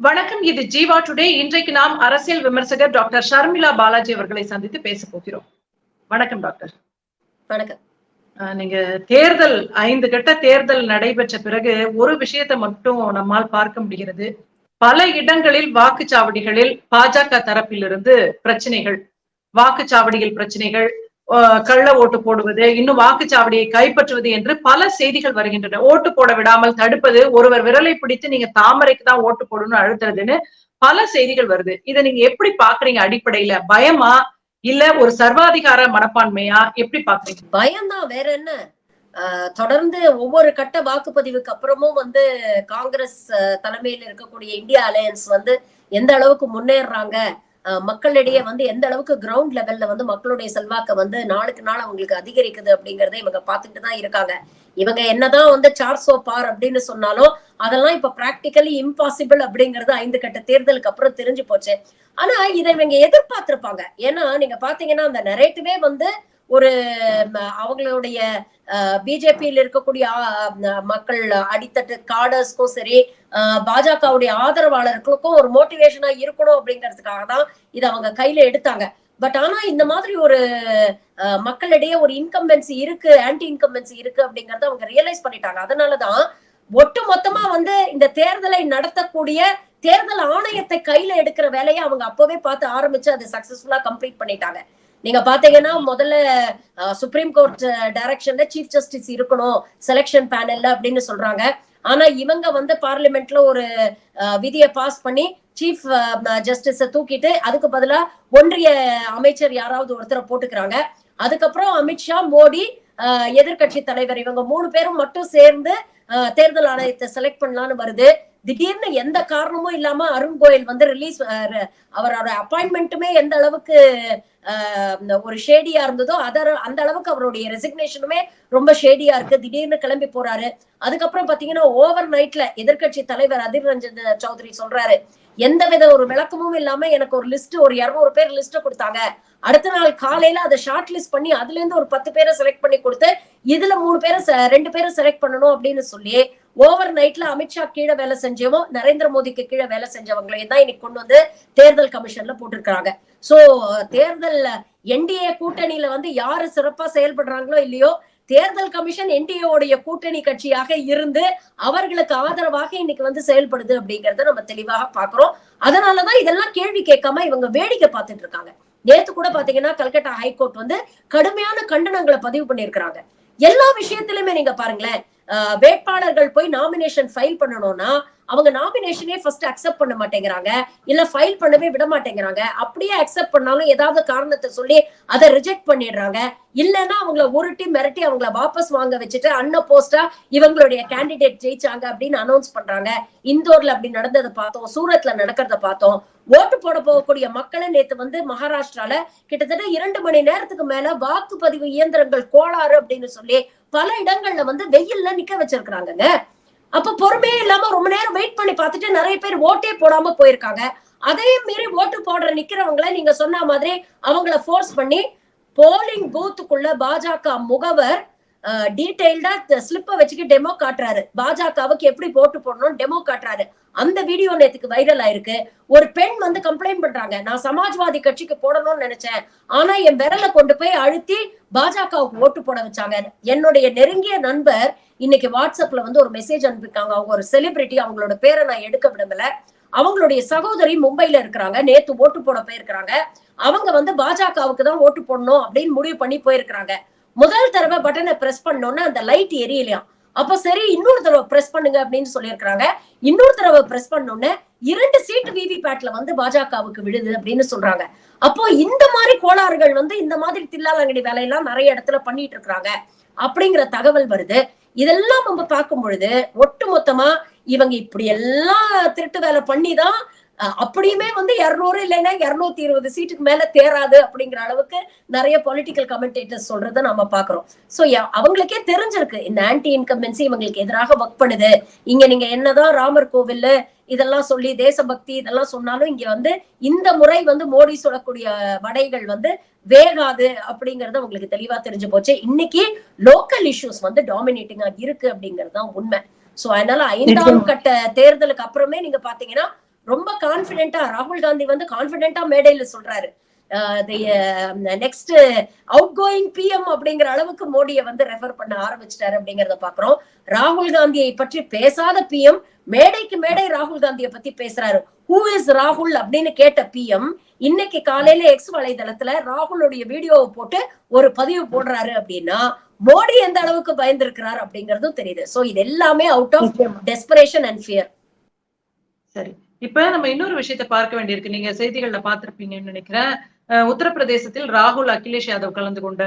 வணக்கம் இது ஜீவா டுடே. இன்றைக்கு நாம் அரசியல் விமர்சகர் டாக்டர் ஷர்மிளா பாலாஜி அவர்களை சந்தித்து பேச போகிறோம். வணக்கம் டாக்டர். வணக்கம். நீங்க தேர்தல் ஐந்து கட்ட தேர்தல் நடைபெற்ற பிறகு ஒரு விஷயத்தை மட்டும் நம்மால் பார்க்க முடிகிறது. பல இடங்களில் வாக்குச்சாவடிகளில் பாஜக தரப்பிலிருந்து பிரச்சனைகள் வாக்குச்சாவடியில் பிரச்சனைகள் கள்ள ஓட்டு போடுவது இன்னும் வாக்குச்சாவடியை கைப்பற்றுவது என்று பல செய்திகள் வருகின்றன. ஓட்டு போட விடாமல் தடுப்பது ஒருவர் விரலை பிடித்து நீங்க தாமரைக்கு தான் ஓட்டு போடணும்னு அழுத்துறதுன்னு பல செய்திகள் வருது. இதை நீங்க எப்படி பாக்குறீங்க? அடிப்படையில பயமா இல்ல ஒரு சர்வாதிகார மனப்பான்மையா? எப்படி பாக்குறீங்க? பயம்தான். வேற என்ன? ஆஹ் தொடர்ந்து ஒவ்வொரு கட்ட வாக்குப்பதிவுக்கு அப்புறமும் வந்து காங்கிரஸ் தலைமையில் இருக்கக்கூடிய இந்தியா அலையன்ஸ் வந்து எந்த அளவுக்கு முன்னேறுறாங்க? மக்களிடையே வந்து எந்த அளவுக்கு கிரவுண்ட் லெவல்ல வந்து மக்களுடைய செல்வாக்க வந்து நாளுக்கு நாள் அவங்களுக்கு அதிகரிக்குது அப்படிங்கறத இவங்க பாத்துட்டு தான் இருக்காங்க. இவங்க என்னதான் வந்து சார் சோ பார் அப்படின்னு சொன்னாலும் அதெல்லாம் இப்ப பிராக்டிக்கலி இம்பாசிபிள் அப்படிங்கறது ஐந்து கட்ட தேர்தலுக்கு அப்புறம் தெரிஞ்சு போச்சு. ஆனா இதை இவங்க எதிர்பார்த்திருப்பாங்க. ஏன்னா நீங்க பாத்தீங்கன்னா அந்த நெரேட்டிவே வந்து ஒரு அவங்களுடைய பிஜேபியில் இருக்கக்கூடிய மக்கள் அடித்தட்டு காடர்ஸ்க்கும் சரி பாஜகவுடைய ஆதரவாளர்களுக்கும் ஒரு மோட்டிவேஷனா இருக்கணும் அப்படிங்கிறதுக்காக தான் இதை அவங்க கையில எடுத்தாங்க. பட் ஆனா இந்த மாதிரி ஒரு அஹ், மக்களிடையே ஒரு இன்கம்பென்சி இருக்கு ஆன்டி இன்கம்பென்சி இருக்கு அப்படிங்கறத அவங்க ரியலைஸ் பண்ணிட்டாங்க. அதனாலதான் ஒட்டு மொத்தமா வந்து இந்த தேர்தலை நடத்தக்கூடிய தேர்தல் ஆணையத்தை கையில எடுக்கிற வேலையை அவங்க அப்பவே பார்த்து ஆரம்பிச்சு அதை சக்சஸ்ஃபுல்லா கம்ப்ளீட் பண்ணிட்டாங்க. நீங்க பாத்தீங்கன்னா முதல்ல சுப்ரீம் கோர்ட் டைரக்ஷன்ல சீஃப் ஜஸ்டிஸ் இருக்கணும் செலெக்ஷன் பேனல்ல அப்படின்னு சொல்றாங்க. ஆனா இவங்க வந்து பார்லிமெண்ட்ல ஒரு விதியை பாஸ் பண்ணி சீஃப் ஜஸ்டிஸ தூக்கிட்டு அதுக்கு பதிலா ஒன்றிய அமைச்சர் யாராவது ஒருத்தரை போட்டுக்கிறாங்க. அதுக்கப்புறம் அமித்ஷா மோடி எதிர்கட்சி தலைவர் இவங்க மூணு பேரும் மட்டும் சேர்ந்து தேர்தல் ஆணையத்தை செலக்ட் பண்ணலாம்னு வருது. திடீர்னு எந்த காரணமும் இல்லாம அருண் கோயல் வந்து ரிலீஸ் அவரோட அப்பாயின்மெண்ட்டுமே எந்த அளவுக்கு ஒரு ஷேடியா இருந்ததோ அதர் அந்த அளவுக்கு அவருடைய ரெசிக்னேஷனுமே ரொம்ப ஷேடியா இருக்கு. திடீர்னு கிளம்பி போறாரு. அதுக்கப்புறம் பாத்தீங்கன்னா ஓவர் நைட்ல எதிர்கட்சி தலைவர் அதிர் ரஞ்சன் சௌத்ரி சொல்றாரு. எந்த வித ஒரு விளக்கமும் இல்லாம எனக்கு ஒரு லிஸ்ட் ஒரு இருநூறு பேர் லிஸ்ட் கொடுத்தாங்க. அடுத்த நாள் காலையில அதை ஷார்ட் லிஸ்ட் பண்ணி அதுல இருந்து ஒரு பத்து பேரை செலக்ட் பண்ணி கொடுத்து இதுல மூணு பேரை ரெண்டு பேரை செலக்ட் பண்ணணும் அப்படின்னு சொல்லி ஓவர் நைட்ல அமித்ஷா கீழே வேலை செஞ்சவோ நரேந்திர மோடிக்கு கீழே வேலை செஞ்சவங்களையும் தான் இன்னைக்கு கொண்டு வந்து தேர்தல் கமிஷன்ல போட்டிருக்காங்க சோ தேர்தல் என்டிஏ கூட்டணியில வந்து யாரு சிறப்பா செயல்படுறாங்களோ இல்லையோ தேர்தல் கமிஷன் என்டிஏடைய கூட்டணி கட்சியாக இருந்து அவர்களுக்கு ஆதரவாக இன்னைக்கு வந்து செயல்படுது அப்படிங்கறத நம்ம தெளிவாக பாக்குறோம். அதனாலதான் இதெல்லாம் கேள்வி கேட்காம இவங்க வேடிக்கை பார்த்துட்டு இருக்காங்க. நேத்து கூட பாத்தீங்கன்னா கல்கட்டா ஹைகோர்ட் வந்து கடுமையான கண்டனங்களை பதிவு பண்ணியிருக்கிறாங்க. எல்லா விஷயத்திலுமே நீங்க பாருங்களேன் வேட்பாளர்கள் போய் நாமினேஷன் ஃபைல் பண்ணணும்னா அவங்க நாமினேஷனே ஃபர்ஸ்ட் அக்செப்ட் பண்ண மாட்டேங்கிறாங்க. இல்ல ஃபைல் பண்ணவே விட மாட்டேங்கிறாங்க. அப்படியே அக்செப்ட் பண்ணாலும் ஏதாவது காரணத்தை சொல்லி அதை ரிஜெக்ட் பண்ணிடுறாங்க. இல்லைன்னா அவங்கள உருட்டி மிரட்டி அவங்கள வாபஸ் வாங்க வச்சுட்டு அன்ன போஸ்டா இவங்களுடைய கேண்டிடேட் ஜெயிச்சாங்க அப்படின்னு அனௌன்ஸ் பண்றாங்க. இந்தோர்ல அப்படி நடந்ததை பார்த்தோம் சூரத்ல நடக்கிறத பார்த்தோம். ஓட்டு போட போகக்கூடிய மக்களை நேத்து வந்து மகாராஷ்டிரால கிட்டத்தட்ட இரண்டு மணி நேரத்துக்கு மேல வாக்குப்பதிவு இயந்திரங்கள் கோளாறு அப்படின்னு சொல்லி பல இடங்கள்ல வந்து வெயில்ல நிக்க வச்சிருக்கிறாங்க அப்ப பொறுமையே இல்லாம ரொம்ப நேரம் வெயிட் பண்ணி பார்த்துட்டு நிறைய பேர் ஓட்டே போடாம போயிருக்காங்க. அதையும் மீறி ஓட்டு போடுற நிக்கிறவங்கள நீங்க சொன்ன மாதிரி அவங்கள ஃபோர்ஸ் பண்ணி போலிங் பூத்துக்குள்ள பாஜக முகவர் டீடைல்டா ஸ்லிப்ப வச்சுட்டு டெமோ காட்டுறாரு. பாஜகவுக்கு எப்படி ஓட்டு போடணும் டெமோ காட்டுறாரு. அந்த வீடியோ நேத்துக்கு வைரல் ஆயிருக்கு. ஒரு பெண் வந்து கம்ப்ளைண்ட் பண்றாங்க. நான் சமாஜ்வாதி கட்சிக்கு போடணும்னு நினைச்சேன். ஆனா என் விரலை கொண்டு போய் அழுத்தி பாஜகவுக்கு ஓட்டு போட வச்சாங்க. என்னுடைய நெருங்கிய நண்பர் இன்னைக்கு வாட்ஸ்அப்ல வந்து ஒரு மெசேஜ் அனுப்பியிருக்காங்க. அவங்க ஒரு செலிபிரிட்டி அவங்களோட பேரை நான் எடுக்க விரும்பல அவங்களுடைய சகோதரி மும்பைல இருக்கிறாங்க. நேத்து ஓட்டு போட போயிருக்கிறாங்க. அவங்க வந்து பாஜகவுக்கு தான் ஓட்டு போடணும் அப்படின்னு முடிவு பண்ணி போயிருக்கிறாங்க. முதல் தடவை பட்டனை பிரஸ் பண்ணோன்னா அந்த லைட் எரியலையாம். அப்ப சரி இன்னொரு தடவை பிரஸ் பண்ணுங்க அப்படின்னு சொல்லியிருக்கிறாங்க. இன்னொரு தடவை பிரஸ் பண்ணோன்னு இரண்டு சீட்டு விவி பேட்ல வந்து பாஜகவுக்கு விழுது அப்படின்னு சொல்றாங்க. அப்போ இந்த மாதிரி கோளாறுகள் வந்து இந்த மாதிரி தில்லாலங்கடி வேலையெல்லாம் நிறைய இடத்துல பண்ணிட்டு இருக்கிறாங்க அப்படிங்கிற தகவல் வருது. இதெல்லாம் நம்ம பார்க்கும் பொழுது ஒட்டு மொத்தமா இவங்க இப்படி எல்லாம் திருட்டு வேலை பண்ணிதான் தான் அப்படியுமே வந்து இருநூறு இல்லைன்னா இருநூத்தி இருபது சீட்டுக்கு மேல தேராது அப்படிங்கிற அளவுக்கு நிறைய பொலிட்டிக்கல் கமெண்டேட்டர்ஸ் சொல்றத நம்ம பாக்குறோம் சோ அவங்களுக்கே தெரிஞ்சிருக்கு இந்த ஆன்டி இன்கம்பன்சி இவங்களுக்கு எதிராக ஒர்க் பண்ணுது. இங்க நீங்க என்னதான் ராமர் கோவில் இதெல்லாம் சொல்லி தேசபக்தி இதெல்லாம் சொன்னாலும் இங்க வந்து இந்த முறை வந்து மோடி சொல்லக்கூடிய வடைகள் வந்து வேகாது அப்படிங்கறது உங்களுக்கு தெளிவா தெரிஞ்சு போச்சு. இன்னைக்கு லோக்கல் இஷ்யூஸ் வந்து டாமினேட்டிங்கா இருக்கு அப்படிங்கிறது தான் உண்மை. சோ அதனால ஐந்தாம் கட்ட தேர்தலுக்கு அப்புறமே நீங்க பாத்தீங்கன்னா ரொம்ப கான்பிடென்டா ராகுல் காந்தி வந்து கான்பிடென்டா மேடையில சொல்றாரு. நெக்ஸ்ட் அவுட் கோயிங் பிஎம் அப்படிங்கிற அளவுக்கு மோடியை வந்து ரெஃபர் பண்ண ஆரம்பிச்சிட்டாரு அப்படிங்கறத பாக்குறோம். ராகுல் காந்தியை பற்றி பேசாத பிஎம் மேடைக்கு மேடை ராகுல் காந்தியை பத்தி பேசுறாரு. ஹூ இஸ் ராகுல் அப்படின்னு கேட்ட பிஎம் இன்னைக்கு காலையில எக்ஸ் வலைதளத்துல ராகுலுடைய வீடியோவை போட்டு ஒரு பதிவு போடுறாரு அப்படின்னா மோடி எந்த அளவுக்கு பயந்திருக்கிறார் அப்படிங்கறதும் தெரியுது. சோ இது எல்லாமே out of desperation and fear சரி. இப்ப நம்ம இன்னொரு விஷயத்தை பார்க்க வேண்டியிருக்கு. நீங்க செய்திகள்ல பார்த்திருப்பீங்கன்னு நினைக்கிறேன். உத்தரப்பிரதேசத்தில் ராகுல் அகிலேஷ் யாதவ் கலந்து கொண்ட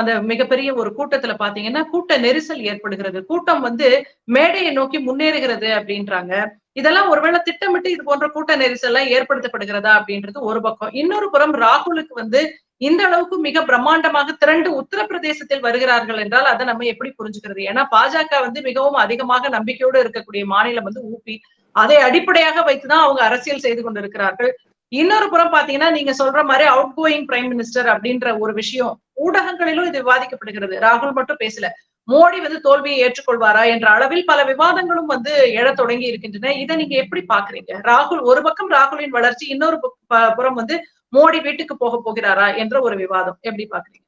அந்த மிகப்பெரிய ஒரு கூட்டத்துல பாத்தீங்கன்னா கூட்ட நெரிசல் ஏற்படுகிறது. கூட்டம் வந்து மேடையை நோக்கி முன்னேறுகிறது அப்படின்றாங்க. இதெல்லாம் ஒருவேளை திட்டமிட்டு இது போன்ற கூட்ட நெரிசல் எல்லாம் ஏற்படுத்தப்படுகிறதா அப்படின்றது ஒரு பக்கம். இன்னொரு புறம் ராகுலுக்கு வந்து இந்த அளவுக்கு மிக பிரம்மாண்டமாக திரண்டு உத்தரப்பிரதேசத்தில் வருகிறார்கள் என்றால் அதை நம்ம எப்படி புரிஞ்சுக்கிறது? ஏன்னா பாஜக வந்து மிகவும் அதிகமாக நம்பிக்கையோடு இருக்கக்கூடிய மாநிலம் வந்து ஊபி. அதை அடிப்படையாக வைத்துதான் அவங்க அரசியல் செய்து கொண்டிருக்கிறார்கள். இன்னொரு புறம் பாத்தீங்கன்னா நீங்க சொல்ற மாதிரி அவுட் கோயிங் பிரைம் மினிஸ்டர் அப்படின்ற ஒரு விஷயம் ஊடகங்களிலும் இது விவாதிக்கப்படுகிறது. ராகுல் மட்டும் பேசல. மோடி வந்து தோல்வியை ஏற்றுக்கொள்வாரா என்ற அளவில் பல விவாதங்களும் வந்து எழத் தொடங்கி இருக்கின்றன. இதை நீங்க எப்படி பாக்குறீங்க ராகுல் ஒரு பக்கம் ராகுலின் வளர்ச்சி இன்னொரு புறம் வந்து மோடி வீட்டுக்கு போக போகிறாரா என்ற ஒரு விவாதம். எப்படி பாக்குறீங்க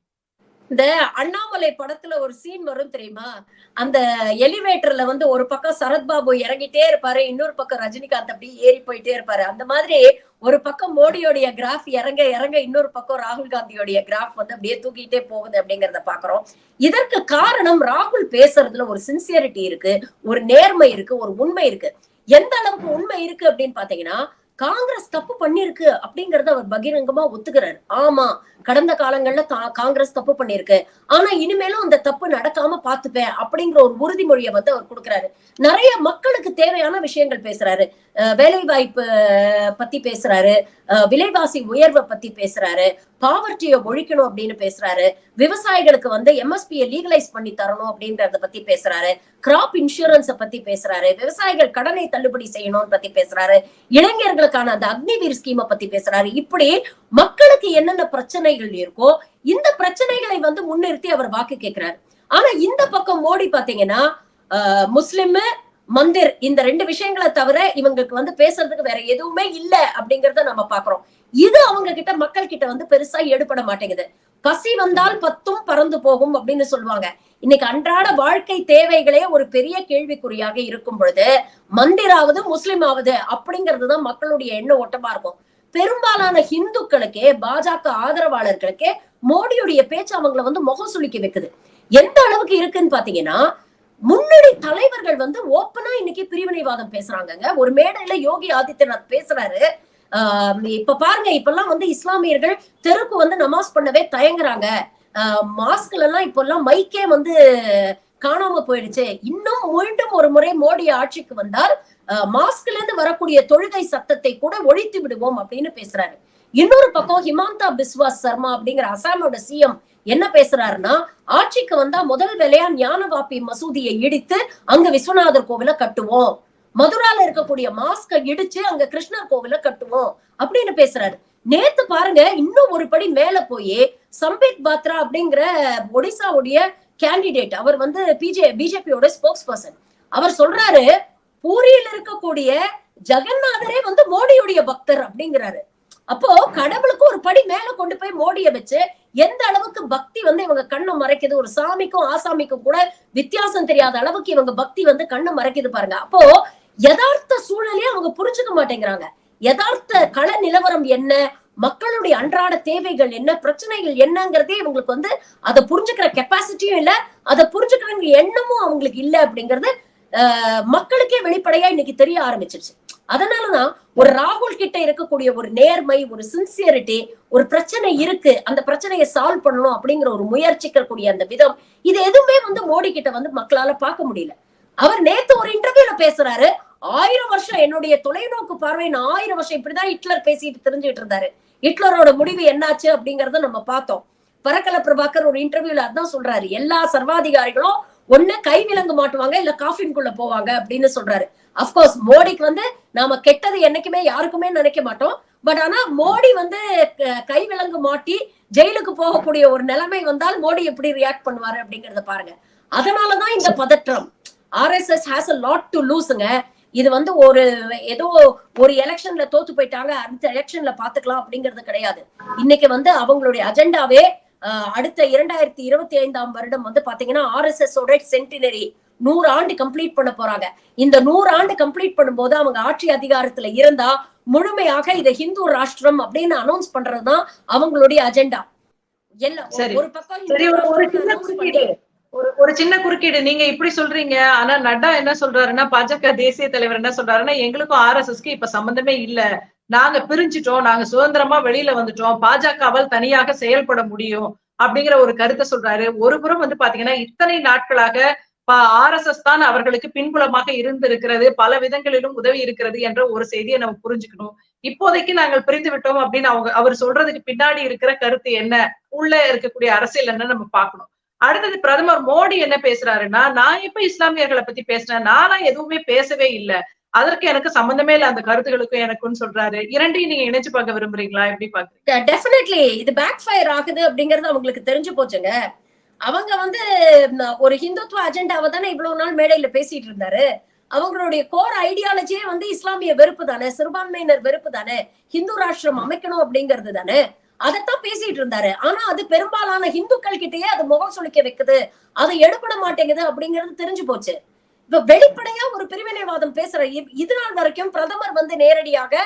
இந்த அண்ணாமலை படத்துல ஒரு சீன் வரும் தெரியுமா? அந்த எலிவேட்டர்ல வந்து ஒரு பக்கம் சரத்பாபு இறங்கிட்டே இருப்பாரு இன்னொரு பக்கம் ரஜினிகாந்த் அப்படி ஏறி போயிட்டே இருப்பாரு. அந்த மாதிரி ஒரு பக்கம் மோடியோடைய கிராஃப் இறங்க இறங்க இன்னொரு பக்கம் ராகுல் காந்தியோடைய கிராஃப் வந்து அப்படியே தூக்கிட்டே போகுது அப்படிங்கறத பாக்குறோம். இதற்கு காரணம் ராகுல் பேசுறதுல ஒரு சின்சியரிட்டி இருக்கு ஒரு நேர்மை இருக்கு ஒரு உண்மை இருக்கு. எந்த அளவுக்கு உண்மை இருக்கு அப்படின்னு பாத்தீங்கன்னா காங்கிரஸ் தப்பு பண்ணிருக்கு அப்படிங்கறத அவர் பகிரங்கமா ஒத்துக்கிறாரு. ஆமா கடந்த காலங்கள்ல கா- காங்கிரஸ் தப்பு பண்ணிருக்கு ஆனா இனிமேலும் அந்த தப்பு நடக்காம பாத்துப்பேன் அப்படிங்கிற ஒரு உறுதிமொழியை வந்து அவர் கொடுக்கிறாரு. நிறைய மக்களுக்கு தேவையான விஷயங்கள் பேசுறாரு. அஹ் வேலை வாய்ப்பு பத்தி பேசுறாரு. விலைவாசி உயர்வை பத்தி பேசுறாரு. பாவர்ட்டியை ஒழிக்கணும் அப்படின்னு பேசுறாரு. விவசாயிகளுக்கு வந்து எம்எஸ்பியை லீகலைஸ் பண்ணி தரணும் அப்படின்றத பத்தி பேசுறாரு. கிராப் இன்சூரன்ஸ பத்தி பேசுறாரு விவசாயிகள் கடனை தள்ளுபடி செய்யணும்னு பத்தி பேசுறாரு இளைஞர்களுக்கான அந்த அக்னிவீர் ஸ்கீமை பத்தி பேசுறாரு. இப்படி மக்களுக்கு என்னென்ன பிரச்சனைகள் இருக்கோ இந்த பிரச்சனைகளை வந்து முன்னிறுத்தி அவர் வாக்கு கேட்கிறாரு ஆனா இந்த பக்கம் மோடி பாத்தீங்கன்னா ஆஹ் முஸ்லிம் மந்திர் இந்த ரெண்டு விஷயங்களை தவிர இவங்களுக்கு வந்து பேசுறதுக்கு வேற எதுவுமே இல்ல அப்படிங்கறத நம்ம பாக்குறோம். இது அவங்க கிட்ட மக்கள் கிட்ட வந்து பெருசா எடுபட மாட்டேங்குது. பசி வந்தால் பத்தும் பறந்து போகும் அப்படின்னு சொல்லுவாங்க. இன்னைக்கு அன்றாட வாழ்க்கை தேவைகளே ஒரு பெரிய கேள்விக்குறியாக இருக்கும் பொழுது மந்திராவது முஸ்லிம் ஆவது அப்படிங்கிறதுதான் மக்களுடைய எண்ண ஓட்டமா இருக்கும். பெரும்பாலான ஹிந்துக்களுக்கே பாஜக ஆதரவாளர்களுக்கே மோடியுடைய பேச்சு அவங்களை வந்து முகம் சுளிக்க வைக்குது. எந்த அளவுக்கு இருக்குன்னு பாத்தீங்கன்னா முன்னணி தலைவர்கள் வந்து ஓப்பனா இன்னைக்கு பிரிவினைவாதம் பேசுறாங்கங்க. ஒரு மேடையில யோகி ஆதித்யநாத் பேசுறாரு. ஆஹ் இப்ப பாருங்க இப்பெல்லாம் வந்து இஸ்லாமியர்கள் தெருக்கு வந்து நமாஸ் பண்ணவே தயங்குறாங்க. மாஸ்க்ல எல்லாம் இப்போ எல்லாம் மைக்கே வந்து காணாம போயிடுச்சு. இன்னும் மீண்டும் ஒரு முறை மோடி ஆட்சிக்கு வந்தால் மாஸ்க்ல இருந்து வரக்கூடிய தொழுகை சத்தத்தை கூட ஒழித்து விடுவோம் அப்படின்னு பேசுறாரு. இன்னொரு பக்கம் ஹிமாந்தா பிஸ்வாஸ் சர்மா அப்படிங்கிற அசாமோட சிஎம் என்ன பேசுறாருன்னா ஆட்சிக்கு வந்தா முதல் வேலையா ஞானவாப்பி மசூதியை இடித்து அங்க விஸ்வநாதர் கோவில கட்டுவோம். மதுரால இருக்கக்கூடிய மாஸ்க இடிச்சு அங்க கிருஷ்ணர் கோவில கட்டுவோம் அப்படின்னு பேசுறாரு. நேத்து பாருங்க இன்னும் ஒரு படி மேல போய் சம்பித் பாத்ரா அப்படிங்கிற ஒடிசாவுடைய கேண்டிடேட் அவர் வந்து பிஜே பிஜேபியோட ஸ்போக்ஸ் பர்சன் அவர் சொல்றாரு பூரியில் இருக்கக்கூடிய ஜெகநாதரே வந்து மோடியுடைய பக்தர் அப்படிங்கிறாரு. அப்போ கடவுளுக்கு ஒரு படி மேல கொண்டு போய் மோடிய வச்சு எந்த அளவுக்கு பக்தி வந்து இவங்க கண்ணை மறைக்குது? ஒரு சாமிக்கும் ஆசாமிக்கும் கூட வித்தியாசம் தெரியாத அளவுக்கு இவங்க பக்தி வந்து கண்ணை மறைக்குது பாருங்க. அப்போ யதார்த்த சூழலையே அவங்க புரிஞ்சுக்க மாட்டேங்கிறாங்க. யதார்த்த கள நிலவரம் என்ன? மக்களுடைய அன்றாட தேவைகள் என்ன பிரச்சனைகள் என்னங்கிறதே இவங்களுக்கு வந்து அதை புரிஞ்சுக்கிற கெப்பாசிட்டியும் இல்ல. அதை புரிஞ்சுக்கிற எண்ணமும் அவங்களுக்கு இல்ல அப்படிங்கிறது மக்களுக்கே வெளிப்படையா இன்னைக்கு தெரிய ஆரம்பிச்சிருச்சு. அதனாலதான் ஒரு ராகுல் கிட்ட இருக்கக்கூடிய ஒரு நேர்மை ஒரு சின்சியரிட்டி ஒரு பிரச்சனை இருக்கு அந்த பிரச்சனையை சால்வ் பண்ணணும் அப்படிங்கிற ஒரு முயற்சிக்கக்கூடிய அந்த விதம் இது எதுவுமே வந்து மோடி கிட்ட வந்து மக்களால பார்க்க முடியல. அவர் நேத்து ஒரு இன்டர்வியூல பேசுறாரு ஆயிரம் வருஷம் என்னுடைய தொலைநோக்கு பார்வை நான் ஆயிரம் வருஷம் இப்படிதான் ஹிட்லர் பேசிட்டு தெரிஞ்சுட்டு இருந்தாரு. ஹிட்லரோட முடிவு என்னாச்சு அப்படிங்கறத நம்ம பார்த்தோம். பரக்கல பிரபாகர் ஒரு இன்டர்வியூல அதான் சொல்றாரு. எல்லா சர்வாதிகாரிகளும் ஒண்ணு கைவிலங்கு மாட்டுவாங்க இல்ல காஃபின்குள்ள போவாங்க அப்படின்னு சொல்றாரு. அப்கோர்ஸ் மோடிக்கு வந்து நாம கெட்டது என்னைக்குமே யாருக்குமே நினைக்க மாட்டோம். பட் ஆனா மோடி வந்து கை விலங்கு மாட்டி ஜெயிலுக்கு போகக்கூடிய ஒரு நிலைமை வந்தால் மோடி எப்படி ரியாக்ட் பண்ணுவாரு அப்படிங்கறத பாருங்க. அதனாலதான் இந்த பதற்றம். RSS has a lot to லூஸுங்க இது வந்து ஒரு ஏதோ ஒரு எலெக்ஷன்ல தோத்து போயிட்டாங்க அடுத்த எலெக்ஷன்ல பாத்துக்கலாம் அப்படிங்கிறது கிடையாது. இன்னைக்கு வந்து அவங்களுடைய அஜெண்டாவே அடுத்த இரண்டாயிரத்தி இருபத்தி ஐந்தாம் வருடம் வந்து பாத்தீங்கன்னா ஆர்எஸ்எஸ் ஓட சென்டினரி நூறு ஆண்டு கம்ப்ளீட் பண்ண போறாங்க. இந்த நூறு ஆண்டு கம்ப்ளீட் பண்ணும்போது அவங்க ஆட்சி அதிகாரத்துல இருந்தா முழுமையாக இதை ஹிந்து ராஷ்டிரம் அப்படின்னு அனௌன்ஸ் பண்றதுதான் அவங்களுடைய அஜெண்டா. எல்லாம் சரி. ஒரு பக்கம் ஒரு ஒரு சின்ன குறுக்கீடு. நீங்க இப்படி சொல்றீங்க. ஆனா நட்டா என்ன சொல்றாருன்னா பாஜக தேசிய தலைவர் என்ன சொல்றாருன்னா எங்களுக்கும் ஆர்எஸ்எஸ்க்கு இப்ப சம்பந்தமே இல்ல. நாங்க பிரிஞ்சிட்டோம். நாங்க சுதந்திரமா வெளியில வந்துட்டோம். பாஜகவால் தனியாக செயல்பட முடியும் அப்படிங்கிற ஒரு கருத்தை சொல்றாரு. ஒரு புறம் வந்து பாத்தீங்கன்னா இத்தனை நாட்களாக ஆர்எஸ்எஸ் தான் அவர்களுக்கு பின்புலமாக இருந்திருக்கிறது. பல விதங்களிலும் உதவி இருக்கிறது என்ற ஒரு செய்தியை நம்ம புரிஞ்சுக்கணும். இப்போதைக்கு நாங்கள் பிரிந்து விட்டோம் அப்படின்னு அவங்க அவர் சொல்றதுக்கு பின்னாடி இருக்கிற கருத்து என்ன? உள்ள இருக்கக்கூடிய அரசியல் என்ன நம்ம பார்க்கணும். அடுத்தது பிரதமர் மோடி என்ன பேசுறாருன்னா நான் எப்ப இஸ்லாமியர்களை பத்தி பேசினேன் நானா எதுவுமே பேசவே இல்ல. அதற்கு எனக்கு சம்பந்தமே இல்ல அந்த கருத்துகளுக்கும் எனக்குன்னு சொல்றாரு. இரண்டையும் நீங்க இணைச்சு பார்க்க விரும்புறீங்களா? எப்படி பாக்குறீங்க டெஃபினெட்லி இது பேக் ஃபயர் ஆகுது அப்படிங்கறது அவங்களுக்கு தெரிஞ்சு போச்சுங்க. அவங்க வந்து ஒரு ஹிந்துத்துவ அஜெண்டாவை தானே இவ்வளவு நாள் மேடையில பேசிட்டு இருந்தாரு. அவங்களுடைய கோர் ஐடியாலஜியே வந்து இஸ்லாமிய வெறுப்பு தானே சிறுபான்மையினர் வெறுப்பு தானே ஹிந்து ராஷ்டிரம் அமைக்கணும் அப்படிங்கிறது தானே. அதைத்தான் பேசிட்டு இருந்தாரு. ஆனா அது பெரும்பாலான ஹிந்துக்கள் கிட்டயே அது முகம் சுளிக்க வைக்குது. அதை எடுபட மாட்டேங்குது அப்படிங்கிறது தெரிஞ்சு போச்சு. இப்ப வெளிப்படையா ஒரு பிரிவினைவாதம் பேசுற இது நாள் வரைக்கும் பிரதமர் வந்து நேரடியாக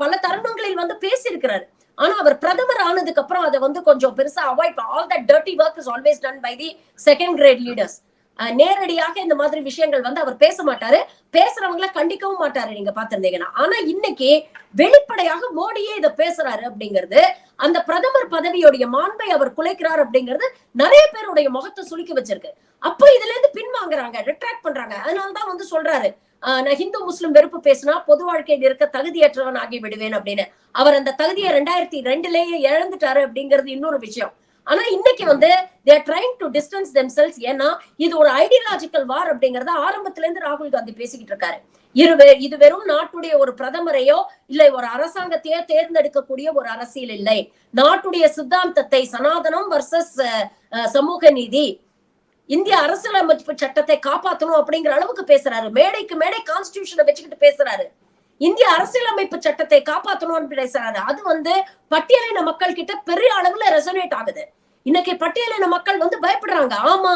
பல தருணங்களில் வந்து பேசியிருக்கிறாரு. ஆனா அவர் பிரதமர் ஆனதுக்கு அப்புறம் அதை வந்து கொஞ்சம் பெருசா avoid all that dirty work is always done by the second great leaders நேரடியாக இந்த மாதிரி விஷயங்கள் வந்து அவர் பேச மாட்டாரு. பேசுறவங்கள கண்டிக்கவும் மாட்டாரு நீங்க பாத்திருந்தீங்கன்னா ஆனா இன்னைக்கு வெளிப்படையாக மோடியே இதை பேசுறாரு அப்படிங்கிறது அந்த பிரதமர் பதவியுடைய மாண்பை அவர் குலைக்கிறார் அப்படிங்கிறது நிறைய பேருடைய முகத்தை சுலுக்கி வச்சிருக்கு. அப்போ இதுல இருந்து பின்வாங்குறாங்க ரிட்ராக்ட் பண்றாங்க. அதனாலதான் வந்து சொல்றாரு ஆஹ் நான் ஹிந்து முஸ்லிம் வெறுப்பு பேசினா பொது வாழ்க்கையில் இருக்க தகுதியற்றவன் ஆகி விடுவேன் அப்படின்னு. அவர் அந்த தகுதியை ரெண்டாயிரத்தி ரெண்டுலயே இழந்துட்டாரு அப்படிங்கிறது இன்னொரு விஷயம். ஆனா இன்னைக்கு வந்து they're trying to distance themselves ஏன்னா இது ஒரு ஐடியாலஜிக்கல் வார் அப்படிங்கறத ஆரம்பத்துல இருந்து ராகுல் காந்தி பேசிக்கிட்டு இருக்காரு. இரு இது வெறும் நாட்டுடைய ஒரு பிரதமரையோ இல்லை ஒரு அரசாங்கத்தையோ தேர்ந்தெடுக்கக்கூடிய ஒரு அரசியல் இல்லை. நாட்டுடைய சித்தாந்தத்தை சனாதனம் வர்சஸ் சமூக நீதி இந்திய அரசியலமைப்பு சட்டத்தை காப்பாற்றணும் அப்படிங்கிற அளவுக்கு பேசுறாரு. மேடைக்கு மேடை கான்ஸ்டிடியூஷனை வச்சுக்கிட்டு பேசுறாரு. இந்திய அரசியலமைப்பு சட்டத்தை காப்பாற்றணும்னு பேசுறாரு. அது வந்து பட்டியலின மக்கள் கிட்ட பெரிய அளவுல ரெசனேட் ஆகுது. இன்னைக்கு பட்டியலின மக்கள் வந்து பயப்படுறாங்க. ஆமா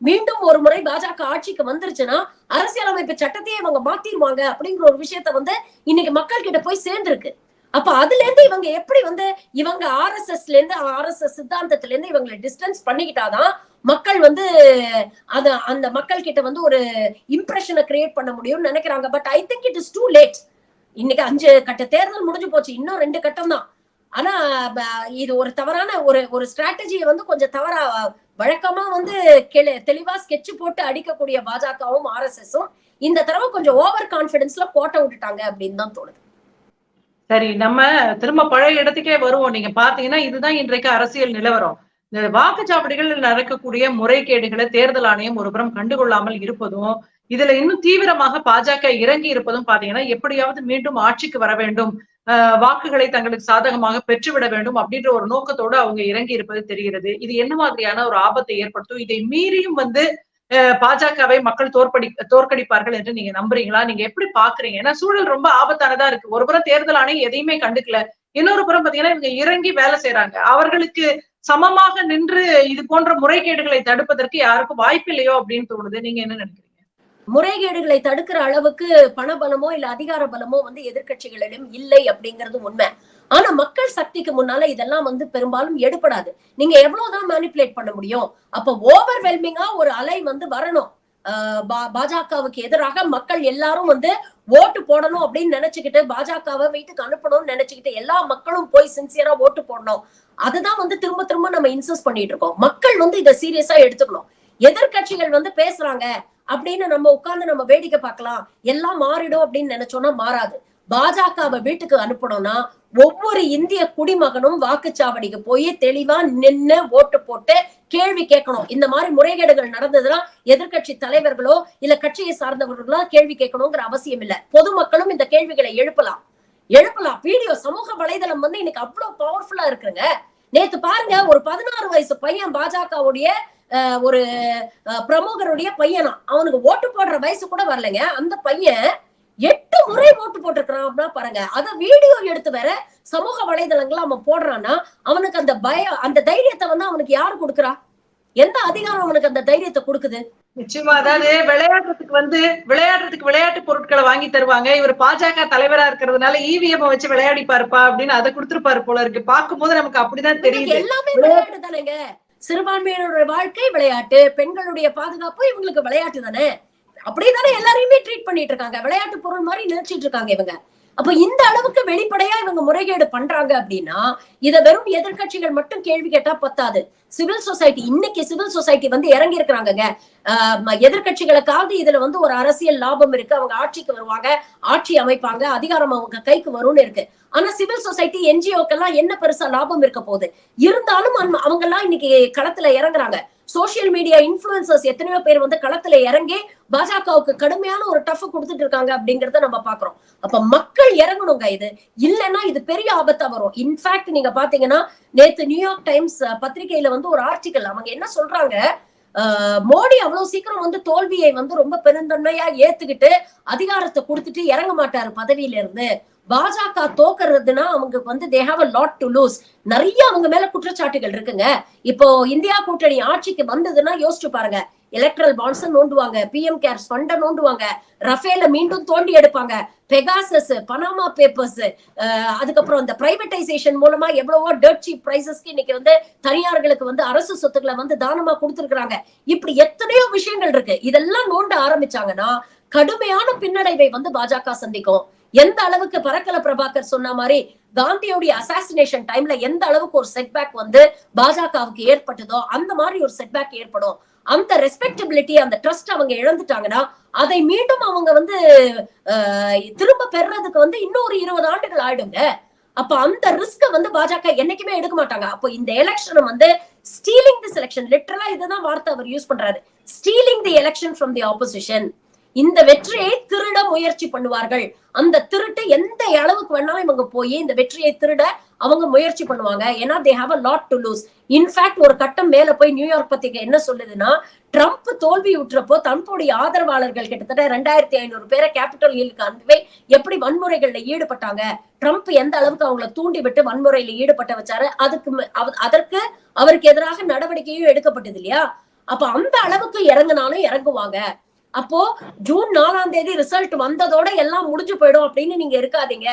மீண்டும் ஒரு முறை பாஜக ஆட்சிக்கு வந்துருச்சுன்னா அரசியலமைப்பு சட்டத்தையே இவங்க மாத்திருவாங்க அப்படிங்கிற ஒரு விஷயத்த வந்து இன்னைக்கு மக்கள் கிட்ட போய் சேர்ந்திருக்கு. அப்ப அதுல இருந்து இவங்க எப்படி வந்து இவங்க ஆர்எஸ்எஸ்ல இருந்து ஆர்எஸ்எஸ் சித்தாந்தத்துல இருந்து இவங்களை டிஸ்டன்ஸ் பண்ணிக்கிட்டாதான் மக்கள் வந்து அத அந்த மக்கள் கிட்ட வந்து ஒரு இம்ப்ரெஷனை கிரியேட் பண்ண முடியும்னு நினைக்கிறாங்க. But I think it is too late இன்னைக்கு அஞ்சு கட்ட தேர்தல் முடிஞ்சு போச்சு. இன்னும் ரெண்டு கட்டம் தான். ஆனா இது ஒரு தவறான ஒரு ஒரு ஸ்ட்ராட்டஜியை வந்து கொஞ்சம் தவறா வழக்கமா வந்து தெளிவா ஸ்கெட்ச் போட்டு அடிக்கக்கூடிய பாஜகவும் ஆர்எஸ்எஸும் இந்த தடவை கொஞ்சம் ஓவர் கான்பிடன்ஸ்ல கோட்டை விட்டுட்டாங்க அப்படின்னு தான் தோணுது. சரி நம்ம திரும்ப பழைய இடத்துக்கே வருவோம். நீங்க பாத்தீங்கன்னா இதுதான் இன்றைக்கு அரசியல் நிலவரம். இந்த வாக்குச்சாவடிகளில் நடக்கக்கூடிய முறைகேடுகளை தேர்தல் ஆணையம் ஒருபுறம் கண்டுகொள்ளாமல் இருப்பதும் இதுல இன்னும் தீவிரமாக பாஜக இறங்கி இருப்பதும் பாத்தீங்கன்னா எப்படியாவது மீண்டும் ஆட்சிக்கு வர வேண்டும் ஆஹ் வாக்குகளை தங்களுக்கு சாதகமாக பெற்றுவிட வேண்டும் அப்படின்ற ஒரு நோக்கத்தோடு அவங்க இறங்கி இருப்பது தெரிகிறது. இது என்ன மாதிரியான ஒரு ஆபத்தை ஏற்படுத்தும்? இதை மீறியும் வந்து பாஜகவை மக்கள் தோற்படி தோற்கடிப்பார்கள் என்று நீங்க நம்புறீங்களா? நீங்க எப்படி பாக்குறீங்க? ஏன்னா சூழல் ரொம்ப ஆபத்தானதா இருக்கு. ஒரு புறம் தேர்தல் ஆணையம் எதையுமே கண்டுக்கல. இன்னொரு புறம் பாத்தீங்கன்னா இவங்க இறங்கி வேலை செய்யறாங்க அவர்களுக்கு சமமாக நின்று இது போன்ற முறைகேடுகளை தடுப்பதற்கு யாருக்கும் வாய்ப்பு இல்லையோ அப்படின்னு தோணுது. நீங்க என்ன நினைக்கிறீங்க? முறைகேடுகளை தடுக்கிற அளவுக்கு பண பலமோ இல்ல அதிகார பலமோ வந்து எதிர்கட்சிகளிடம் இல்லை அப்படிங்கிறது உண்மை. ஆனா மக்கள் சக்திக்கு முன்னால இதெல்லாம் வந்து பெரும்பாலும் எடுபடாது. நீங்க எவ்வளவுதான் மேனிப்புலேட் பண்ண முடியும் அப்ப ஓவர்வெல்மிங்கா ஒரு அலை வந்து வரணும். பாஜகவுக்கு எதிராக மக்கள் எல்லாரும் வந்து ஓட்டு போடணும் அப்படின்னு நினைச்சுக்கிட்டு பாஜகவை வீட்டுக்கு அனுப்பணும்னு நினைச்சுக்கிட்டு எல்லா மக்களும் போய் சின்சியரா ஓட்டு போடணும். அதுதான் வந்து திரும்ப திரும்ப நம்ம இன்சஸ்ட் பண்ணிட்டு இருக்கோம். மக்கள் வந்து இதை சீரியஸா எடுத்துக்கணும். எதிர்கட்சிகள் வந்து பேசுறாங்க அப்படின்னு நம்ம உட்கார்ந்து நம்ம வேடிக்கை பார்க்கலாம். எல்லாம் மாறிடும் அப்படின்னு நினைச்சோம்னா மாறாது. பாஜகவை வீட்டுக்கு அனுப்பணும்னா ஒவ்வொரு இந்திய குடிமகனும் வாக்குச்சாவடிக்கு போய் தெளிவா நின்னு ஓட்டு போட்டு கேள்வி கேட்கணும். இந்த மாதிரி முறைகேடுகள் நடந்ததுன்னா எதிர்கட்சி தலைவர்களோ இல்ல கட்சியை சார்ந்தவர்களோ கேள்வி கேட்கணுங்கிற அவசியம் இல்ல. பொதுமக்களும் இந்த கேள்விகளை எழுப்பலாம். எழுப்பலாம். வீடியோ சமூக வலைதளம் வந்து இன்னைக்கு அவ்வளவு பவர்ஃபுல்லா இருக்குங்க. நேத்து பாருங்க ஒரு பதினாறு வயசு பையன் பாஜகவுடைய ஒரு பிரமுகருடைய பையனா அவனுக்கு ஓட்டு போடுற வயசு கூட வரலைங்க. அந்த பையன் எட்டு முறை ஓட்டு போட்டிருக்கிறான் பாருங்க. அத வீடியோ எடுத்து வேற சமூக வலைதளங்கள்ல அவன் போடுறான்னா அவனுக்கு அந்த பயம் அந்த தைரியத்தை வந்து அவனுக்கு யாரு கொடுக்குறா? எந்த அதிகாரம் அவனுக்கு அந்த தைரியத்தை கொடுக்குது? நிச்சயமா அதாவது விளையாடுறதுக்கு வந்து விளையாடுறதுக்கு விளையாட்டு பொருட்களை வாங்கி தருவாங்க. இவர் பாஜக தலைவரா இருக்கிறதுனால இவிஎம் வச்சு விளையாடி பாருப்பா அப்படின்னு அதை கொடுத்துருப்பாரு போல இருக்கு. பார்க்கும்போது நமக்கு அப்படிதான் தெரியுது. எல்லாமே விளையாட்டு தானேங்க. சிறுபான்மையினருடைய வாழ்க்கை விளையாட்டு பெண்களுடைய பாதுகாப்பு இவங்களுக்கு விளையாட்டு தானே? அப்படிதானே எல்லாரையுமே ட்ரீட் பண்ணிட்டு இருக்காங்க. விளையாட்டு பொருள் மாதிரி நினைச்சிட்டு இருக்காங்க இவங்க. அப்ப இந்த அளவுக்கு வெளிப்படையா இவங்க முறைகேடு பண்றாங்க அப்படின்னா இத வெறும் எதிர்க்கட்சிகள் மட்டும் கேள்வி கேட்டா பத்தாது. சிவில் சொசைட்டி இன்னைக்கு சிவில் சொசைட்டி வந்து இறங்கி இருக்கிறாங்க எதிர்கட்சிகளுக்காவது இதுல வந்து ஒரு அரசியல் லாபம் இருக்கு. அவங்க ஆட்சிக்கு வருவாங்க ஆட்சி அமைப்பாங்க அதிகாரம் அவங்க கைக்கு வரும்னு இருக்கு. ஆனா சிவில் சொசைட்டி என்ஜிஓக்கெல்லாம் என்ன பெருசா லாபம் இருக்க போகுது? இருந்தாலும் அவங்க எல்லாம் இன்னைக்கு களத்துல இறங்குறாங்க. சோசியல் மீடியா இன்ஃபுளுசர்ஸ் எத்தனையோ பேர் வந்து களத்துல இறங்கி பாஜகவுக்கு கடுமையான ஒரு டஃப் கொடுத்துட்டு இருக்காங்க அப்படிங்கறத நம்ம பாக்குறோம் அப்ப மக்கள் இறங்கணுங்க இது. இல்லைன்னா இது பெரிய ஆபத்தா வரும். இன்ஃபேக்ட் நீங்க பாத்தீங்கன்னா நேத்து நியூயார்க் டைம்ஸ் பத்திரிகையில வந்து ஒரு ஆர்டிக்கல் அவங்க என்ன சொல்றாங்க? மோடி அவ்வளவு சீக்கிரம் வந்து தோல்வியை வந்து ரொம்ப பெருந்தன்மையா ஏத்துக்கிட்டு அதிகாரத்தை கொடுத்துட்டு இறங்க மாட்டாரு பதவியில இருந்து பாஜக தோக்குறதுன்னா அவங்க வந்து they have a lot to lose நிறைய அவங்க மேல குற்றச்சாட்டுகள் இருக்குங்க. இப்போ இந்தியா கூட்டணி ஆட்சிக்கு வந்ததுன்னா யோசிச்சு பாருங்க. எலக்ட்ரல் பாண்ட்ஸ் நோண்டுவாங்க. பிஎம் கேர்ஸ் ஃபண்ட நோண்டுவாங்க. ரஃபேல மீண்டும் தோண்டி எடுப்பாங்க. பெகாசஸ் பனாமா பேப்பர்ஸ் அதுக்கப்புறம் இந்த பிரைவேடைசேஷன் மூலமா எவ்வளவோ டர்ட் சீப் பிரைசஸ்க்கு இன்னைக்கு வந்து தனியார்களுக்கு வந்து அரசு சொத்துக்களை வந்து தானமா கொடுத்துருக்காங்க இப்படி எத்தனையோ விஷயங்கள் இருக்கு. இதெல்லாம் நோண்ட ஆரம்பிச்சாங்கன்னா கடுமையான பின்னடைவை வந்து பாஜக சந்திக்கும். எந்த அளவுக்கு பரக்கல பிரபாகர் சொன்ன மாதிரி காந்தியோடைய அசாசினேஷன் டைம்ல எந்த அளவுக்கு ஒரு செட்பேக் வந்து பாஜகவுக்கு ஏற்பட்டதோ அந்த மாதிரி ஒரு செட்பேக் ஏற்படும். அந்த ரெஸ்பெக்டபிலிட்டி அந்த ட்ரஸ்ட் அவங்க இழந்துட்டாங்கன்னா அதை மீண்டும் அவங்க வந்து திரும்ப பெறுறதுக்கு வந்து இன்னொரு இருபது ஆண்டுகள் ஆயிடுங்க. அப்ப அந்த ரிஸ்க வந்து பாஜக என்னைக்குமே எடுக்க மாட்டாங்க. அப்போ இந்த எலெக்ஷன் வந்து ஸ்டீலிங் தி செலக்ஷன் லிட்டரலா இதுதான் வார்த்தை அவர் யூஸ் பண்றாரு. Stealing the election from the opposition இந்த வெற்றியை திருட முயற்சி பண்ணுவார்கள். அந்த திருட்டு எந்த அளவுக்கு வேணாலும் இவங்க போய் இந்த வெற்றியை திருட அவங்க முயற்சி பண்ணுவாங்க. ஏன்னா they have a lot to lose in fact ஒரு கட்டம் மேல போய் நியூயார்க் பத்திரிகை என்ன சொல்லுதுன்னா ட்ரம்ப் தோல்வி விட்டுறப்போ தன்னுடைய ஆதரவாளர்கள் கிட்டத்தட்ட ரெண்டாயிரத்தி ஐநூறு பேரை கேபிட்டல் ஹில்லுக்கு அனுப்பி எப்படி வன்முறைகள்ல ஈடுபட்டாங்க ட்ரம்ப் எந்த அளவுக்கு அவங்கள தூண்டி விட்டு வன்முறையில ஈடுபட்ட வச்சாரு அதுக்கு அதற்கு அவருக்கு எதிராக நடவடிக்கையும் எடுக்கப்பட்டது இல்லையா? அப்ப அந்த அளவுக்கு இறங்குனாலும் இறங்குவாங்க. அப்போ ஜூன் நாலாம் தேதி ரிசல்ட் வந்ததோட எல்லாம் முடிஞ்சு போயிடும் அப்படின்னு நீங்க இருக்காதீங்க.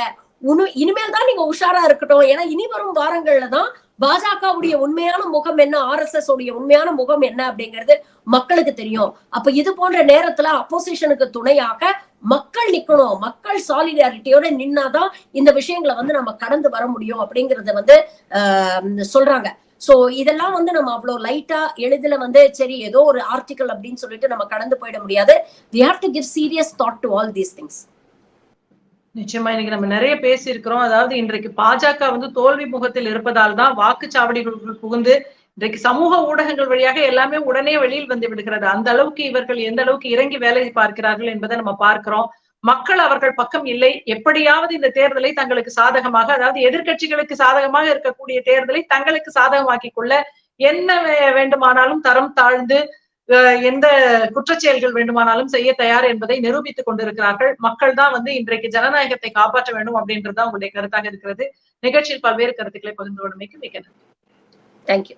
உனு இனிமேல் தான் நீங்க உஷாரா இருக்கட்டும். ஏன்னா இனி வரும் வாரங்கள்ல தான் பாஜகவுடைய உண்மையான முகம் என்ன ஆர்எஸ்எஸ் உடைய உண்மையான முகம் என்ன அப்படிங்கிறது மக்களுக்கு தெரியும். அப்ப இது போன்ற நேரத்துல அப்போசிஷனுக்கு துணையாக மக்கள் நிக்கணும். மக்கள் சாலிடாரிட்டியோட நின்னாதான் இந்த விஷயங்களை வந்து நம்ம கடந்து வர முடியும் அப்படிங்கறத வந்து ஆஹ் சொல்றாங்க. சோ இதெல்லாம் வந்து நம்ம அவ்வளவு லைட்டா எளிதில் வந்து சரி ஏதோ ஒரு ஆர்டிகல் அப்படின்னு சொல்லிட்டு நம்ம கடந்து போயிட முடியாது. We have to give serious thought to all these things நிச்சயமா இன்னைக்கு நம்ம நிறைய பேசி இருக்கிறோம் அதாவது இன்றைக்கு பாஜக வந்து தோல்வி முகத்தில் இருப்பதால் தான் வாக்குச்சாவடிகளுக்குள் புகுந்து இன்றைக்கு சமூக ஊடகங்கள் வழியாக எல்லாமே உடனே வெளியில் வந்து விடுகிறது. அந்த அளவுக்கு இவர்கள் எந்த அளவுக்கு இறங்கி வேலை பார்க்கிறார்கள் என்பதை நம்ம பார்க்கிறோம். மக்கள் அவர்கள் பக்கம் இல்லை. எப்படியாவது இந்த தேர்தலை தங்களுக்கு சாதகமாக அதாவது எதிர்க்கட்சிகளுக்கு சாதகமாக இருக்கக்கூடிய தேர்தலை தங்களுக்கு சாதகமாக்கிக் கொள்ள என்ன வேண்டுமானாலும் தரம் தாழ்ந்து அஹ், எந்த குற்றச்செயல்கள் வேண்டுமானாலும் செய்ய தயார் என்பதை நிரூபித்துக் கொண்டிருக்கிறார்கள். மக்கள் தான் வந்து இன்றைக்கு ஜனநாயகத்தை காப்பாற்ற வேண்டும் அப்படின்றதுதான் உங்களுடைய கருத்தாக இருக்கிறது. நிகழ்ச்சியில் பல்வேறு கருத்துக்களை பகிர்ந்து கொண்டமைக்கு மிக நன்றி. தேங்க்யூ